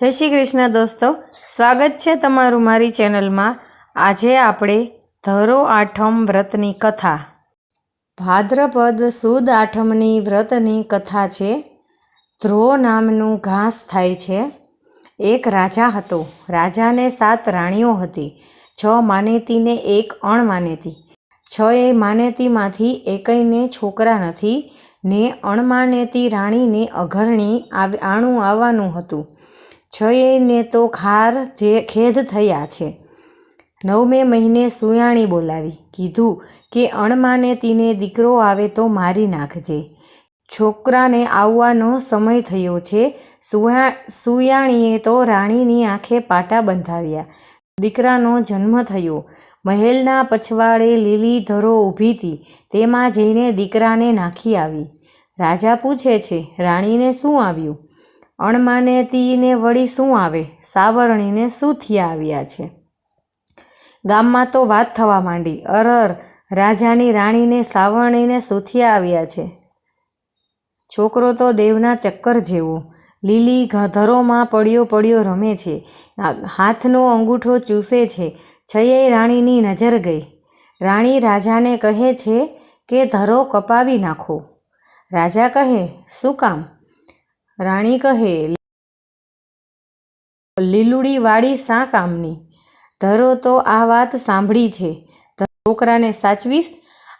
જય શ્રી કૃષ્ણ દોસ્તો. સ્વાગત છે તમારું મારી ચેનલમાં. આજે આપણે ધરો આઠમ વ્રતની કથા. ભાદ્રપદ સુદ આઠમની વ્રતની કથા છે. ધ્રો નામનું ઘાસ થાય છે. એક રાજા હતો. રાજાને સાત રાણીઓ હતી. છ માનેતીને એક અણમાનેતી છ એ માનેતીમાંથી એકયને છોકરા નથી ને અણમાનેતી રાણીને અઘરણી આવ, આણું આવવાનું હતું. છયેને તો ખાર જે ખેદ થયા છે. નવમે મહિને સુયાણી બોલાવી, કીધું કે અણમાને તીને દીકરો આવે તો મારી નાખજે. છોકરાને આવવાનો સમય થયો છે. સુયા, સુયાણીએ તો રાણીની આંખે પાટા બંધાવ્યા. દીકરાનો જન્મ થયો. મહેલના પછવાડે લીલી ધરો ઊભી હતી તેમાં જઈને દીકરાને નાખી આવી. રાજા પૂછે છે, રાણીને શું આવ્યું? અણમાનેતીને વળી શું આવે? સાવરણીને શું થયા આવ્યા છે. ગામમાં તો વાત થવા માંડી. અરર રાજાની રાણીને સાવરણીને સુથિયા આવ્યા છે. છોકરો તો દેવના ચક્કર જેવો. લીલી ધરોમાં પડ્યો પડ્યો રમે છે. હાથનો અંગૂઠો ચૂસે છે. છયે રાણીની નજર ગઈ. રાણી રાજાને કહે છે કે ધરો કપાવી નાખો. રાજા કહે, શું કામ? રાણી કહે, લીલુડી વાળી શા કામની ધરો તો આ વાત સાંભળી છે. છોકરાને સાચવીશ?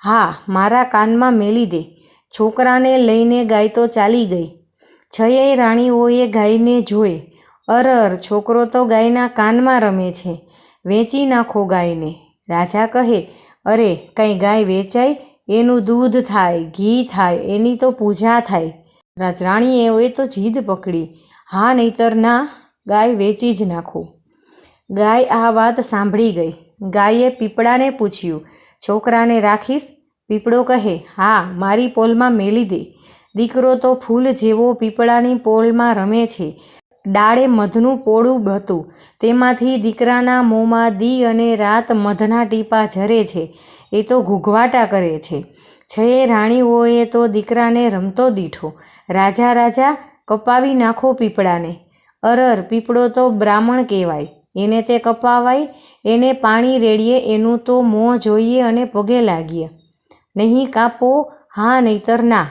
હા, મારા કાનમાં મેલી દે. છોકરાને લઈને ગાય તો ચાલી ગઈ. છયે રાણીઓએ ગાયને જોઈ અરર છોકરો તો ગાયના કાનમાં રમે છે. વેચી નાખો ગાયને. રાજા કહે, અરે, કંઈ ગાય વેચાય? એનું દૂધ થાય, ઘી થાય, એની તો પૂજા થાય. રાજરાણીએ તો જીદ પકડી. હા, નહીતર ના, ગાય વેચી જ નાખો. ગાય આ વાત સાંભળી ગઈ. ગાયે પીપળાને પૂછ્યું, છોકરાને રાખીશ? પીપળો કહે, હા, મારી પોલમાં મેલી દે. દીકરો તો ફૂલ જેવો પીપળાની પોલમાં રમે છે. ડાળે મધનું પોળું હતું તેમાંથી દીકરાના મોંમાં દી અને રાત મધના ટીપા ઝરે છે. એ તો ઘૂઘવાટા કરે છે. છએ રાણીઓએ તો દીકરાને રમતો દીઠો, રાજા રાજા કપાવી નાખો પીપળાને. અરર, પીપળો તો બ્રાહ્મણ કહેવાય. એને તે કપાવાય, એને પાણી રેડીએ, એનું તો મોં જોઈએ અને પગે લાગીએ. નહીં કાપો, હા નહીતર ના.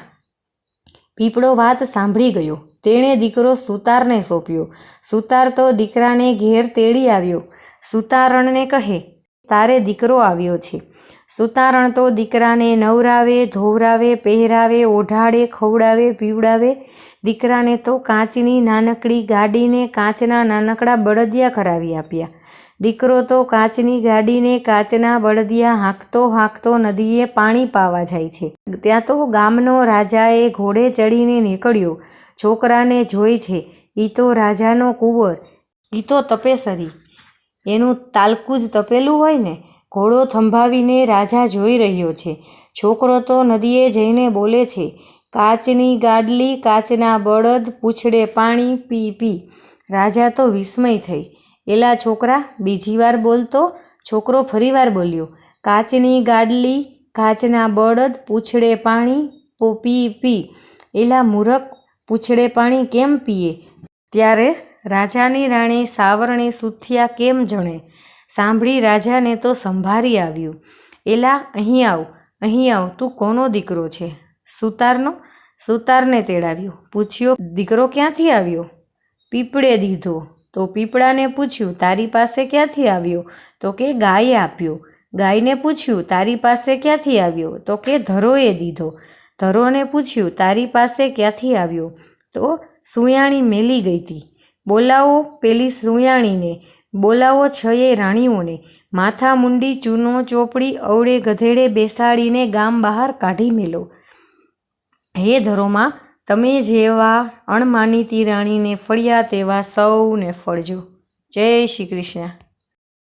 પીપળો વાત સાંભળી ગયો. તેણે દીકરો સુતારને સોંપ્યો. સુતાર તો દીકરાને ઘેર તેડી આવ્યો. સુતારણને કહે તારે દીકરો આવ્યો છે. સુતારણ તો દીકરાને નવરાવે, ધોવરાવે, પહેરાવે ઓઢાડે ખવડાવે, પીવડાવે. દીકરાને તો કાચની નાનકડી ગાડીને કાચના નાનકડા બળદિયા કરાવી આપ્યા. દીકરો તો કાચની ગાડીને કાચના બળદિયા હાંકતો હાંકતો નદીએ પાણી પાવા જાય છે. ત્યાં તો ગામનો રાજાએ ઘોડે ચડીને નીકળ્યો. છોકરાને જોઈ છે. ઈ તો રાજાનો કુંવર. ઈ તો તપેસરી. એનું તાલકું જ તપેલું હોય ને, ઘોડો થંભાવીને રાજા જોઈ રહ્યો છે. છોકરો તો નદીએ જઈને બોલે છે, કાચની ગાડલી, કાચના બળદ, પૂછડે પાણી, પી પી. રાજા તો વિસ્મય થઈ. એલા છોકરા, બીજી વાર બોલતો છોકરો ફરીવાર બોલ્યો, કાચની ગાડલી, કાચના બળદ, પૂછડે પાણી પી પી. એલા મૂરખ, પૂછડે પાણી કેમ પીએ? ત્યારે રાજાની રાણી સાવરણી સુથિયા કેમ જણે? સાંભળી રાજાને તો સંભારી આવ્યું. એલા, અહીં આવ અહીં આવ, તું કોનો દીકરો છે? સુતારનો? સુતારને તેડાવ્યો. પૂછ્યો, દીકરો ક્યાંથી આવ્યો? પીપળે દીધો. તો પીપળાને પૂછ્યું, તારી પાસે ક્યાંથી આવ્યો? તો કે, ગાયે આપ્યો. ગાયને પૂછ્યું, તારી પાસે ક્યાંથી આવ્યો? તો કે, ધરોએ દીધો. ધરોને પૂછ્યું, તારી પાસે ક્યાંથી આવ્યો? તો સુયાણી મેલી ગઈ હતી બોલાવો પેલી સુયાણીને. બોલાવો છયે રાણીઓને. માથા મુંડી, ચૂનો, ચોપડી, અવળે ગધેડે બેસાડીને ગામ બહાર કાઢી મેલો. હે ધરોમાં, તમે જેવા અણમાનીતી રાણીને ફળ્યા તેવા સૌને ફળજો. જય શ્રી કૃષ્ણ.